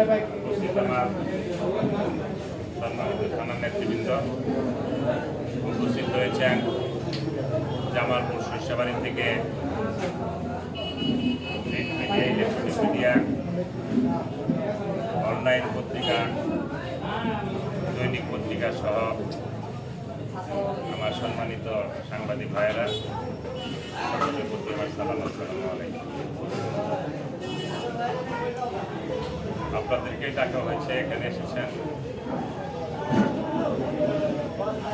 উপস্থিত আমার সম্মানিত থানার নেতৃবৃন্দ উপস্থিত শস্যবাড়ি থেকে ইলেকট্রনিক মিডিয়া অনলাইন পত্রিকা দৈনিক পত্রিকা সহ আমার সম্মানিত সাংবাদিক ভাইয়েরা সকলের প্রতি আমার সালাম আসসালামু আলাইকুম আপনাদেরকে ডাকা হয়েছে, এখানে এসেছেন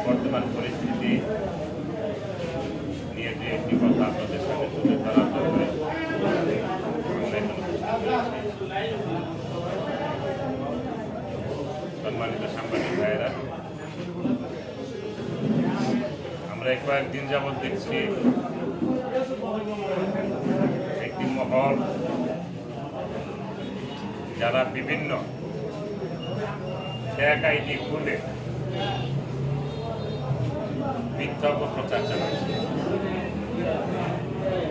বর্তমান পরিস্থিতি নিয়ে যে একটি কথা আপনাদের সামনে তুলে উপস্থিত হয়েছি। সম্মানিত সাংবাদিক ভাইয়েরা, আমরা কয়েকদিন যাবৎ দেখছি একটি মহল যারা বিভিন্ন এক আইডি খুলে মিথ্যা প্রচার চালাচ্ছে।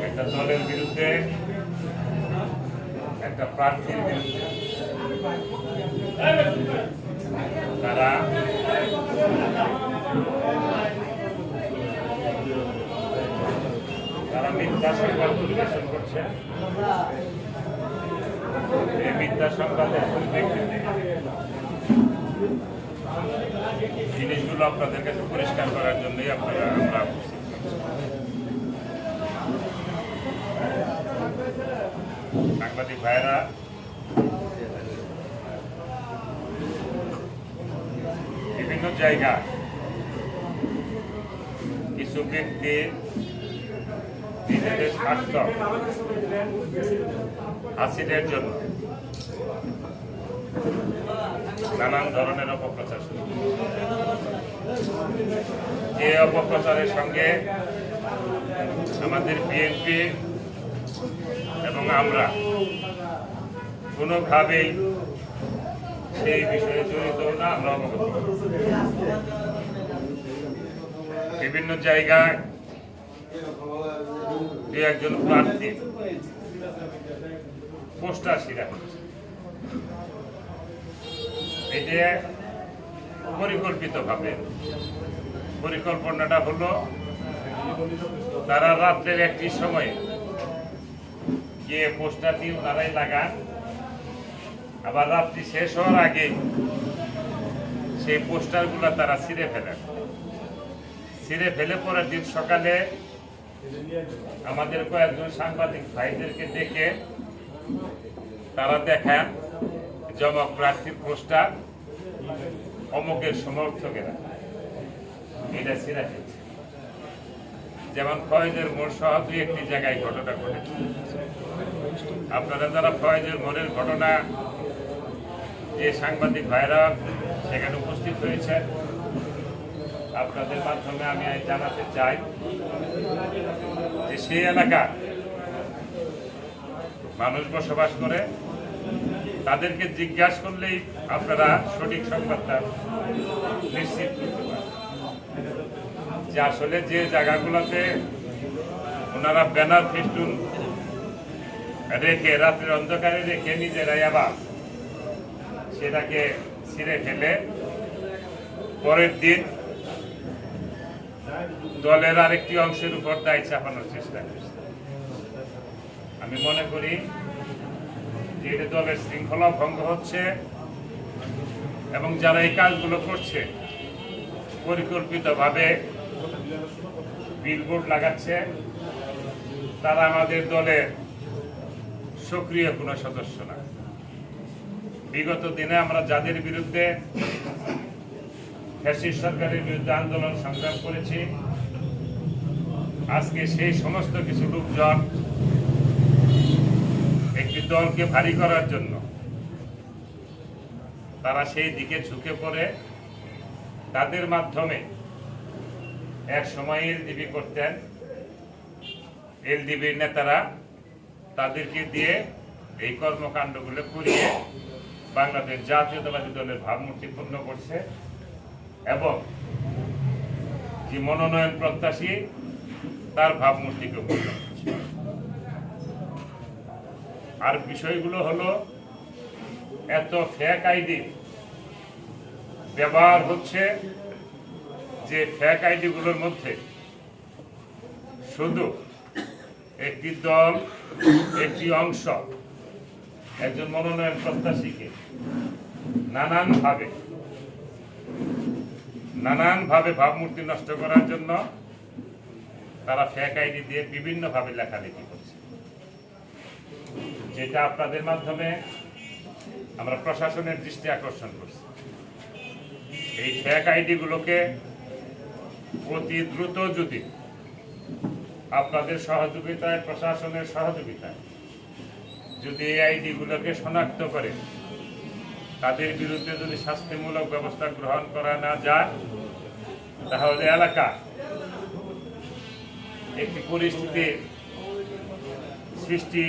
একটা দলের বিরুদ্ধে, একটা প্রার্থীর বিরুদ্ধে। তারা তারা মিথ্যা সংবাদ পরিবেশন করছে এই মিথ্যা সংবাদের পরিপ্রেক্ষিতে জিনিসগুলো আপনাদের কাছে পরিষ্কার করার জন্যই আপনারা আমরা সাংবাদিক ভাইয়েরা, বিভিন্ন জায়গায় কিছু ব্যক্তি নিজেদের স্বার্থ হাসিলের জন্য নানান ধরনের অপপ্রচার। যে অপপ্রচারের সঙ্গে আমাদের বিএনপি এবং আমরা কোনোভাবেই সেই বিষয়ে জড়িত না, আমরা অবগত বিভিন্ন জায়গায় দু একজন প্রার্থী পোস্টার হচ্ছে এটা পরিকল্পিতভাবে পরিকল্পনাটা হলো, তারা রাত্রের একটি সময়ে যে পোস্টারটি তারাই লাগান। আবার রাত্রি শেষ হওয়ার আগে সেই পোস্টারগুলো তারা ছিঁড়ে ফেলেন ছিঁড়ে ফেলে পরের দিন সকালে আমাদের কয়েকজন সাংবাদিক ভাইদেরকে ডেকে তারা দেখান জমক প্রার্থীর পোস্টার অমুকের সমর্থকেরা। এটা ফেলছে যেমন ফয়েজের মোড় সহ দুই একটি জায়গায় ঘটনা ঘটেছে। আপনারা যারা ফয়েজের মোড়ের ঘটনা যে সাংবাদিক ভাইরা সেখানে উপস্থিত হয়েছে আপনাদের মাধ্যমে আমি জানাতে চাই যে সেই এলাকা মানুষ বসবাস করে, তাদেরকে জিজ্ঞাসা করলেই আপনারা সঠিক সংবাদটা নিশ্চিত করতে পারেন যে আসলে যে জায়গাগুলোতে ওনারা ব্যানার ফেস্টুন রেখে, রাত্রের অন্ধকারে রেখে নিজেরাই আবার সেটাকে ছিঁড়ে ফেলে, পরের দিন দলের আরেকটি অংশের উপর দায় চাপানোর চেষ্টা করছে। আমি মনে করি যে এটা দলের শৃঙ্খলা ভঙ্গ হচ্ছে এবং যারা এই কাজগুলো করছে, পরিকল্পিতভাবে বিলবোর্ড লাগাচ্ছে, তারা আমাদের দলের সক্রিয় কোনো সদস্য না। বিগত দিনে আমরা যাদের বিরুদ্ধে ফ্যাসিস্ট সরকারের বিরুদ্ধে আন্দোলন সংগ্রাম করেছি, আজকে সেই সমস্ত কিছু লোকজন একটি দলকে ভারী করার জন্য। তারা সেই দিকে ঝুঁকে পড়ে। তাদের মাধ্যমে এক সময় এলডিবি করতেন। এলডিবির নেতারা তাদেরকে দিয়ে এই কর্মকাণ্ডগুলো করিয়ে বাংলাদেশ জাতীয়তাবাদী দলের ভাবমূর্তি পূর্ণ করছে এবং যে মনোনয়ন প্রত্যাশী তার ভাবমূর্তিকে পূর্ণ আর বিষয়গুলো হলো, এত ফেক আইডি ব্যবহার হচ্ছে যে ফেক আইডিগুলোর মধ্যে। শুধু একটি দল, একটি অংশ, একজন মনোনয়ন প্রত্যাশীকে নানানভাবে নানানভাবে ভাবমূর্তি নষ্ট করার জন্য তারা ফেক আইডি দিয়ে বিভিন্নভাবে লেখালেখি করছে। যেটা আপনাদের মাধ্যমে আমরা প্রশাসনের দৃষ্টি আকর্ষণ করছি। এই ফেক আইডিগুলোকে অতি দ্রুত যদি আপনাদের সহযোগিতায়, প্রশাসনের সহযোগিতায় যদি এই আইডিগুলোকে শনাক্ত করে, তাদের বিরুদ্ধে যদি শাস্তিমূলক ব্যবস্থা গ্রহণ করা না যায়, তাহলে এলাকা একটি পরিস্থিতির সৃষ্টি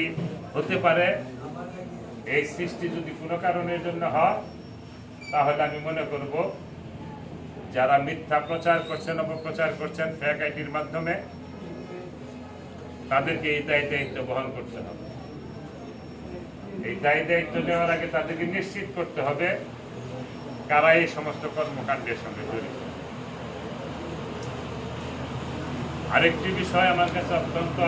হতে পারে। এই সৃষ্টি যদি কোনো কারণের জন্য হয়, তাহলে আমি মনে করব যারা মিথ্যা প্রচার করছেন, অপপ্রচার করছেন ফ্যাক আইডির মাধ্যমে, তাদেরকে এই দায়ী দায়িত্ব বহন করতে হবে। এই দায়ী দায়িত্ব নেওয়ার আগে তাদেরকে নিশ্চিত করতে হবে কারা এই সমস্ত কর্মকাণ্ডের সঙ্গে জড়িত। আরেকটি বিষয় আমার কাছে অত্যন্ত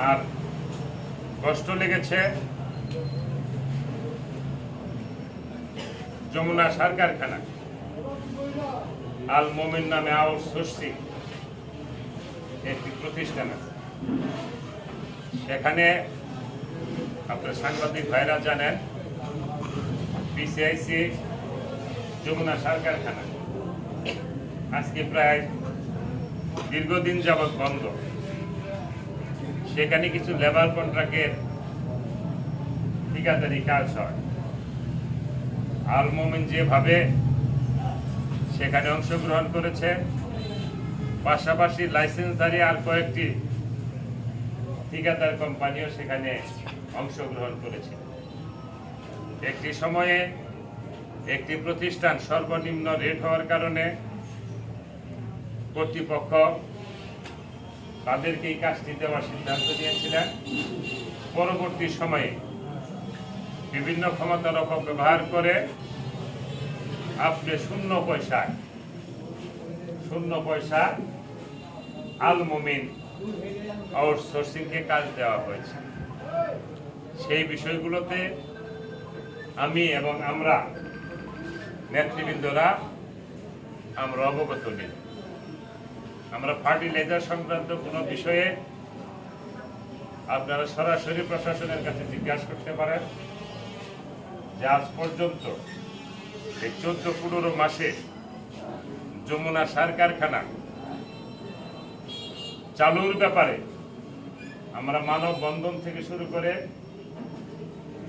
আমার কষ্ট লেগেছে যমুনা সার কারখানা, আল মোমিন নামে আউটসোর্সিং একটি প্রতিষ্ঠান আছে। সেখানে আপনার সাংবাদিক ভাইরা জানেন বিসিআইসি যমুনা সার কারখানা। আজকে প্রায় দীর্ঘদিন যাবৎ বন্ধ। সেখানে কিছু লেবার কন্ট্রাক্টের ঠিকাদারি কাজ হয়। আল মোমিন যেভাবে সেখানে অংশগ্রহণ করেছে, পাশাপাশি লাইসেন্সধারী আর কয়েকটি ঠিকাদার কোম্পানিও সেখানে অংশগ্রহণ করেছে। একটি সময়ে একটি প্রতিষ্ঠান সর্বনিম্ন রেট হওয়ার কারণে কর্তৃপক্ষ তাদেরকে এই কাজটি দেওয়ার সিদ্ধান্ত নিয়েছিলেন। পরবর্তী সময়ে বিভিন্ন ক্ষমতার অপব্যবহার করে আপনি শূন্য পয়সা শূন্য পয়সা আল মুমিন আউটসোর্সিংকে কাজ দেওয়া হয়েছে। সেই বিষয়গুলোতে আমি এবং আমরা নেতৃবৃন্দরা আমরা অবগত নেই। আমরা ফার্টিলাইজার সংক্রান্ত কোনো বিষয়ে আপনারা সরাসরি প্রশাসনের কাছে জিজ্ঞাসা করতে পারেন যে আজ পর্যন্ত এই চোদ্দ পনেরো মাসে যমুনা সার কারখানা চালুর ব্যাপারে আমরা মানব বন্ধন থেকে শুরু করে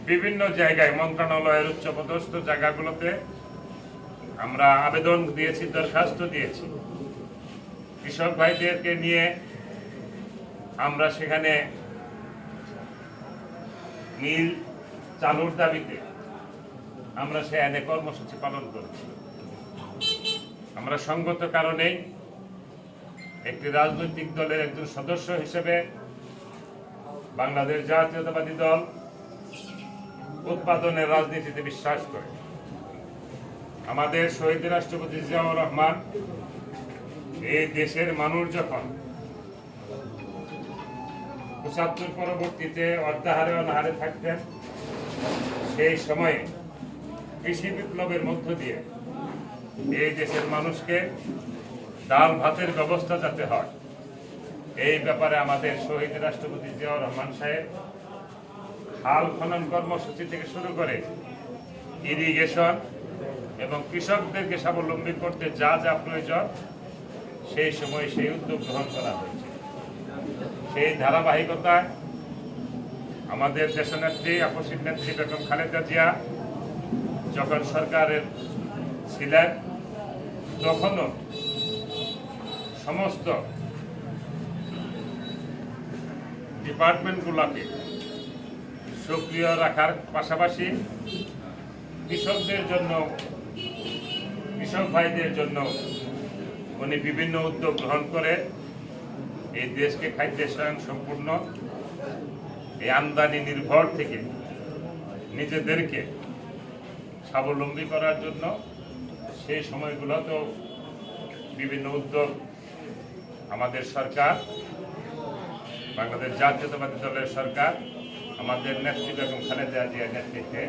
বিভিন্ন জায়গায় মন্ত্রণালয়ের উচ্চপদস্থ জায়গাগুলোতে আমরা আবেদন দিয়েছি, দরখাস্ত দিয়েছি। কৃষক ভাইদেরকে নিয়ে আমরা সেখানে মিল চালুর দাবিতে আমরা সেখানে কর্মসূচি পালন করেছি। আমরা সঙ্গত কারণেই একটি রাজনৈতিক দলের একজন সদস্য হিসেবে বাংলাদেশ জাতীয়তাবাদী দল উৎপাদনের রাজনীতিতে বিশ্বাস করে। আমাদের শহীদ রাষ্ট্রপতি জিয়াউর রহমান এই দেশের মানুষ যখন পঁচাত্তর পরবর্তীতে অর্ধাহারে অনাহারে থাকতেন, সেই সময়ে কৃষি বিপ্লবের মধ্য দিয়ে এই দেশের মানুষকে ডাল ভাতের ব্যবস্থা যাতে হয়, এই ব্যাপারে আমাদের শহীদ রাষ্ট্রপতি জিয়াউর রহমান সাহেব খাল খনন কর্মসূচি থেকে শুরু করে ইরিগেশন এবং কৃষকদেরকে স্বাবলম্বী করতে যা যা প্রয়োজন সেই সময় সেই উদ্যোগ গ্রহণ করা হয়েছে। সেই ধারাবাহিকতায় আমাদের দেশনেত্রী, আপসির নেত্রী বেগম খালেদা জিয়া যখন সরকারের ছিলেন, তখনও সমস্ত ডিপার্টমেন্টগুলোকে সক্রিয় রাখার পাশাপাশি কৃষকদের জন্য, কৃষক ভাইদের জন্য উনি বিভিন্ন উদ্যোগ গ্রহণ করে এই দেশকে খাদ্য স্বয়ং সম্পূর্ণ এই আমদানি নির্ভর থেকে নিজেদেরকে স্বাবলম্বী করার জন্য সেই সময়গুলোতেও বিভিন্ন উদ্যোগ আমাদের সরকার, বাংলাদেশ জাতীয়তাবাদী দলের সরকার, আমাদের নেত্রী বেগম খালেদা জিয়ার নেতৃত্বে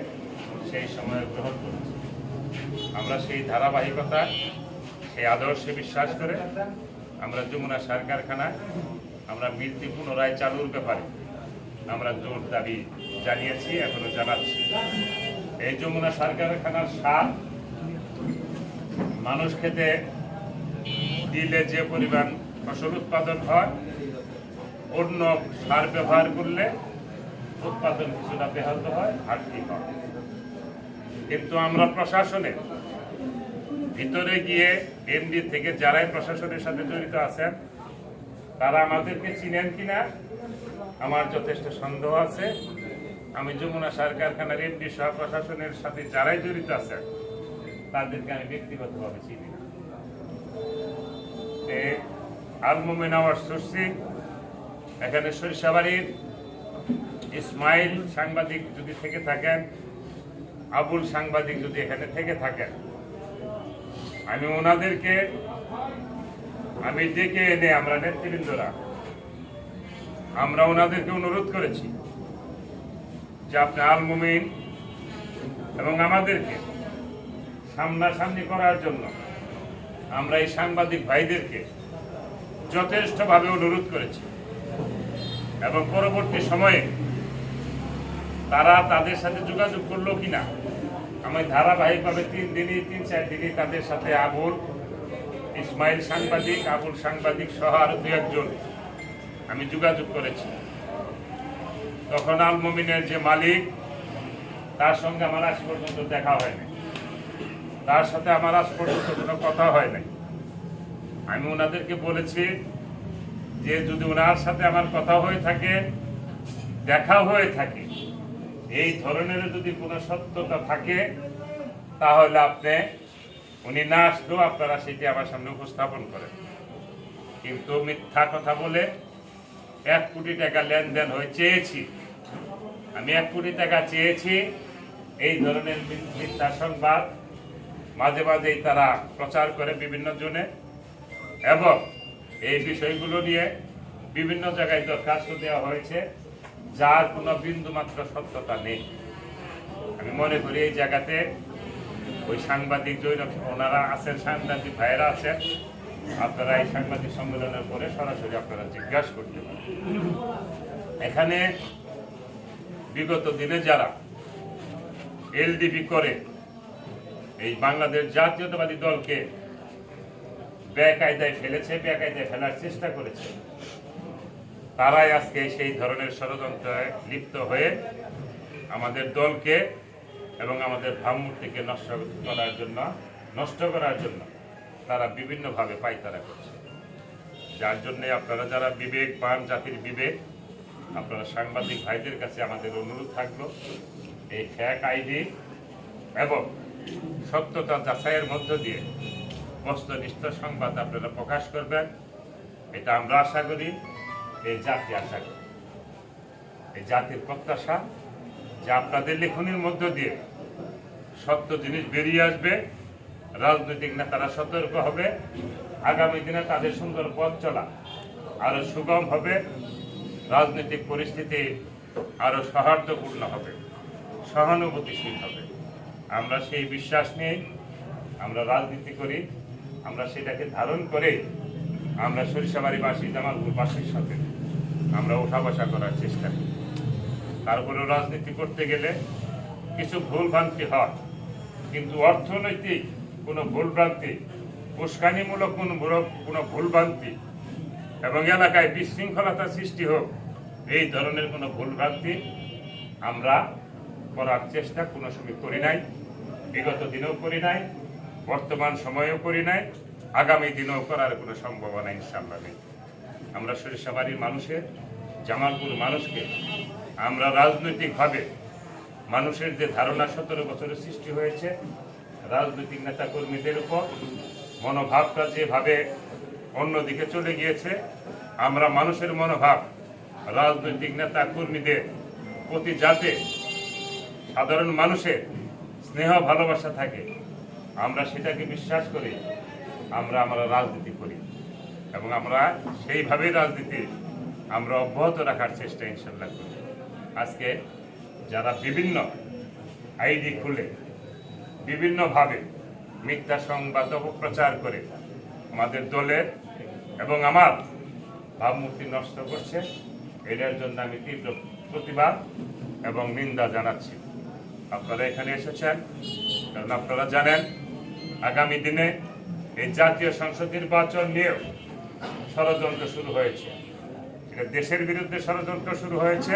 সেই সময় গ্রহণ করেছে। আমরা সেই ধারাবাহিকতা সেই আদর্শে বিশ্বাস করে আমরা যমুনা সার কারখানায়, আমরা মিলটি পুনরায় চালুর ব্যাপারে আমরা জোর দাবি জানিয়েছি, এখনও জানাচ্ছি। এই যমুনা সার কারখানার সার মানুষ খেতে দিলে যে পরিমাণ ফসল উৎপাদন হয়, অন্য সার ব্যবহার করলে উৎপাদন কিছুটা ব্যাহত হয় ঘাটতি হয়। কিন্তু আমরা প্রশাসনে ভিতরে গিয়ে এমডি থেকে যারাই প্রশাসনের সাথে জড়িত আছেন, তারা আমাদেরকে চিনেন কিনা, আমার যথেষ্ট সন্দেহ আছে। আমি যমুনা সার কারখানার এমডি সহ প্রশাসনের সাথে যারাই জড়িত আছেন, তাদেরকে আমি ব্যক্তিগতভাবে চিনি না। আলমুমিন আওয়ার সুরসি, এখানে সরিষাবাড়ির ইসমাইল সাংবাদিক যদি থেকে থাকেন, আবুল সাংবাদিক যদি এখানে থেকে থাকেন আমি ওনাদেরকে, আমি ডেকে এনে আমরা নেতৃবৃন্দরা, আমরা ওনাদেরকে অনুরোধ করেছি যে আপনি আলমুমিন এবং আমাদেরকে সামনাসামনি করার জন্য আমরা এই সাংবাদিক ভাইদেরকে যথেষ্টভাবে অনুরোধ করেছি এবং পরবর্তী সময়ে তারা তাদের সাথে যোগাযোগ করল কিনা আমি ধারাবাহিকভাবে তিন দিনই, তিন, চার দিনই তাদের সাথে আবুল ইসমাইল সাংবাদিক, আবুল সাংবাদিক সহ আরও দু একজন আমি যোগাযোগ করেছি। তখন আল মমিনের যে মালিক, তার সঙ্গে আমার আজ পর্যন্ত দেখা হয়নি। তার সাথে আমার আজ পর্যন্ত কোনো কথা হয় নাই আমি ওনাদেরকে বলেছি যে যদি ওনার সাথে আমার কথা হয়ে থাকে, দেখা হয়ে থাকে এই ধরনের যদি কোনো সত্যতা থাকে, তাহলে আপনি, উনি না আসলেও আপনারা সেটি আমার সামনে উপস্থাপন করেন। কিন্তু মিথ্যা কথা বলে এক কোটি টাকা লেনদেন হয়ে চেয়েছি। আমি এক কোটি টাকা চেয়েছি, এই ধরনের মিথ্যা সংবাদ মাঝে মাঝেই তারা প্রচার করে বিভিন্ন জনে এবং এই বিষয়গুলো নিয়ে বিভিন্ন জায়গায় দরখাস্ত দেওয়া হয়েছে। যার কোনো বিন্দু মাত্র সত্যতা নেই। আমি মনে করি এই জায়গাতে ওই সাংবাদিক জৈন, ওনারা আছেন, সাংবাদিক ভাইয়েরা আছেন। আপনারা এই সাংবাদিক সম্মেলনের পরে সরাসরি আপনারা জিজ্ঞাসা করতে পারেন। এখানে বিগত দিনে যারা এলডিপি করে এই বাংলাদেশ জাতীয়তাবাদী দলকে বেকায়দায় ফেলেছে, বেকায়দায় ফেলার চেষ্টা করেছে তারাই আজকে সেই ধরনের ষড়যন্ত্রে লিপ্ত হয়ে আমাদের দলকে এবং আমাদের ভাবমূর্তিকে নষ্ট করার জন্য, নষ্ট করার জন্য তারা বিভিন্নভাবে পাইতারা করছে। যার জন্যে আপনারা যারা বিবেক পান জাতির বিবেক, আপনারা সাংবাদিক ভাইদের কাছে আমাদের অনুরোধ থাকল, এই ফ্যাক আইডি এবং সত্যতা যাচাইয়ের মধ্য দিয়ে বস্তুনিষ্ঠ সংবাদ আপনারা প্রকাশ করবেন। এটা আমরা আশা করি এই জাতি আশা করি। এই জাতির প্রত্যাশা যে আপনাদের লেখনির মধ্য দিয়ে সত্য জিনিস বেরিয়ে আসবে, রাজনৈতিক নেতারা সতর্ক হবে, আগামী দিনে তাদের সুন্দর পথ চলা আরও সুগম হবে, রাজনৈতিক পরিস্থিতি আরও সৌহার্দ্যপূর্ণ হবে, সহানুভূতিশীল হবে। আমরা সেই বিশ্বাস নিয়ে আমরা রাজনীতি করি, আমরা সেটাকে ধারণ করে আমরা সরিষাবাড়িবাসী, জামালপুরবাসীর সাথে আমরা ওঠা বসা করার চেষ্টা করি। তারপরেও রাজনীতি করতে গেলে কিছু ভুল ভ্রান্তি হয়, কিন্তু অর্থনৈতিক কোনো ভুল ভ্রান্তি উস্কানিমূলক কোনো কোনো ভুল ভ্রান্তি এবং এলাকায় বিশৃঙ্খলতা সৃষ্টি হোক, এই ধরনের কোনো ভুল ভ্রান্তি আমরা করার চেষ্টা কোনো সময় করি নাই, বিগত দিনেও করি নাই, বর্তমান সময়েও করি নাই, আগামী দিনেও করার কোনো সম্ভাবনা ইনশাল্লাহ নেই। আমরা সরিষাবাড়ির মানুষের, জামালপুর মানুষকে আমরা রাজনৈতিকভাবে মানুষের যে ধারণা সতেরো বছরের সৃষ্টি হয়েছে, রাজনৈতিক নেতা কর্মীদের উপর মনোভাবটা যেভাবে অন্যদিকে চলে গিয়েছে, আমরা মানুষের মনোভাব রাজনৈতিক নেতা কর্মীদের প্রতি যাতে সাধারণ মানুষের স্নেহ ভালোবাসা থাকে, আমরা সেটাকে বিশ্বাস করি, আমরা আমরা রাজনীতি করি। এবং আমরা সেইভাবেই রাজনীতি আমরা অব্যাহত রাখার চেষ্টা ইনশাল্লাহ করি। আজকে যারা বিভিন্ন আইডি খুলে, বিভিন্নভাবে মিথ্যা সংবাদ অপপ্রচার করে আমাদের দলের এবং আমার ভাবমূর্তি নষ্ট করছে এটার জন্য আমি তীব্র প্রতিবাদ এবং নিন্দা জানাচ্ছি। আপনারা এখানে এসেছেন কারণ আপনারা জানেন, আগামী দিনে এই জাতীয় সংসদ নির্বাচন নিয়েও ষড়যন্ত্র শুরু হয়েছে। এটা দেশের বিরুদ্ধে ষড়যন্ত্র শুরু হয়েছে।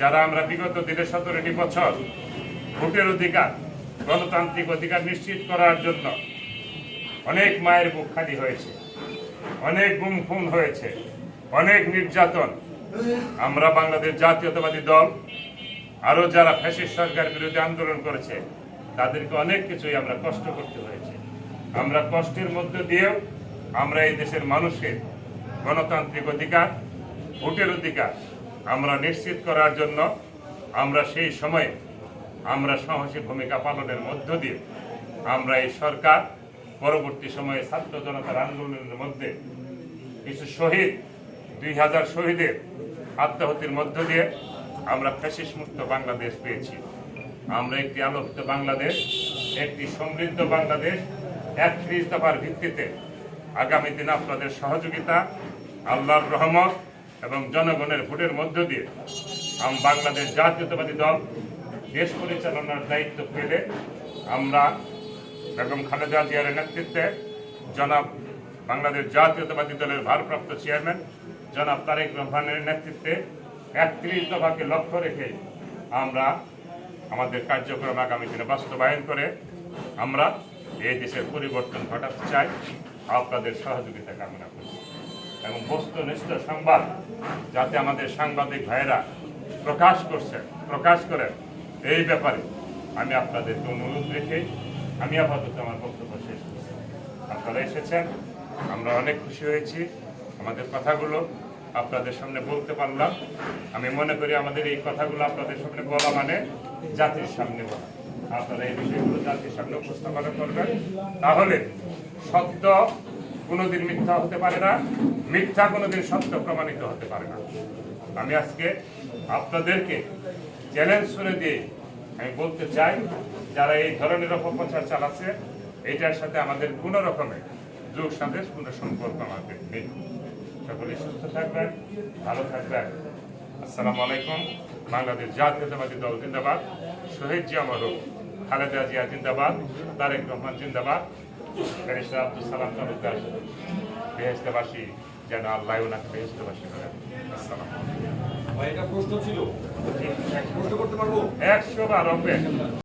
যারা আমরা বিগত দিনে সতেরোটি বছর ভোটের অধিকার, গণতান্ত্রিক অধিকার নিশ্চিত করার জন্য অনেক মায়ের বুক খালি হয়েছে, অনেক গুম খুন হয়েছে, অনেক নির্যাতন। আমরা বাংলাদেশ জাতীয়তাবাদী দল আরও যারা ফ্যাসিস্ট সরকার বিরুদ্ধে আন্দোলন করেছে, তাদেরকে অনেক কিছুই আমরা কষ্ট করতে হয়েছে। আমরা কষ্টের মধ্য দিয়েও আমরা এই দেশের মানুষকে গণতান্ত্রিক অধিকার, ভোটের অধিকার আমরা নিশ্চিত করার জন্য আমরা সেই সময়ে আমরা সাহসী ভূমিকা পালনের মধ্য দিয়ে আমরা এই সরকার পরবর্তী সময়ে ছাত্র জনতার আন্দোলনের মধ্যে কিছু শহীদ, দুই হাজার শহীদের আত্মাহতির মধ্য দিয়ে আমরা ফ্যাসিস মুক্ত বাংলাদেশ পেয়েছি। আমরা একটি আলোকিত বাংলাদেশ, একটি সমৃদ্ধ বাংলাদেশ, একত্রিশ দফার ভিত্তিতে আগামী দিনে আপনাদের সহযোগিতা, আল্লাহর রহমত এবং জনগণের ভোটের মধ্য দিয়ে আম বাংলাদেশ জাতীয়তাবাদী দল দেশ পরিচালনার দায়িত্ব পেলে আমরা বেগম খালেদা জিয়ার নেতৃত্বে জনাব বাংলাদেশ জাতীয়তাবাদী দলের ভারপ্রাপ্ত চেয়ারম্যান জনাব তারেক রহমানের নেতৃত্বে একত্রিশ দফাকে লক্ষ্য রেখে আমরা আমাদের কার্যক্রম আগামী দিনে বাস্তবায়ন করে আমরা এই দেশের পরিবর্তন ঘটাতে চাই। আপনাদের সহযোগিতা কামনা করি এবং বস্তুনিষ্ঠ সংবাদ যাতে আমাদের সাংবাদিক ভাইয়েরা প্রকাশ করছে প্রকাশ করেন, এই ব্যাপারে আমি আপনাদেরকে অনুরোধ রেখে আমি আপাতত আমার বক্তব্য শেষ করছি। আপনারা এসেছেন, আমরা অনেক খুশি হয়েছি। আমাদের কথাগুলো আপনাদের সামনে বলতে পারলাম। আমি মনে করি আমাদের এই কথাগুলো আপনাদের সামনে বলা মানে জাতির সামনে বলা। আপনারা এই বিষয়গুলো জাতির সামনে উপস্থাপনা করবেন। তাহলে সত্য কোনোদিন মিথ্যা হতে পারে না। মিথ্যা কোনোদিন সত্য প্রমাণিত হতে পারে না। আমি আজকে আপনাদেরকে চ্যালেঞ্জ করে দিয়ে আমি বলতে চাই, যারা এই ধরনের অপপ্রচার চালাচ্ছে, এটার সাথে আমাদের কোনো রকমের যোগ সাদেশ কোনো সম্পর্ক আমাদের নেই। সকলে সুস্থ থাকবেন, ভালো থাকবেন। আসসালামু আলাইকুম। বাংলাদেশ জাতীয়তাবাদী দল জিন্দাবাদ। শহীদ জিয়া মরুম খালেদা জিয়া জিন্দাবাদ, তারেক রহমান জিন্দাবাদ। ব্যারিস্টার আব্দুল সালাম তালুকদার বেহেস্তেবাসী যেন আল্লাহ ওনাকে বেহেস্তেবাসী করেন আসসালাম একটা প্রশ্ন ছিল। প্রশ্ন করতে পারব? একশো বার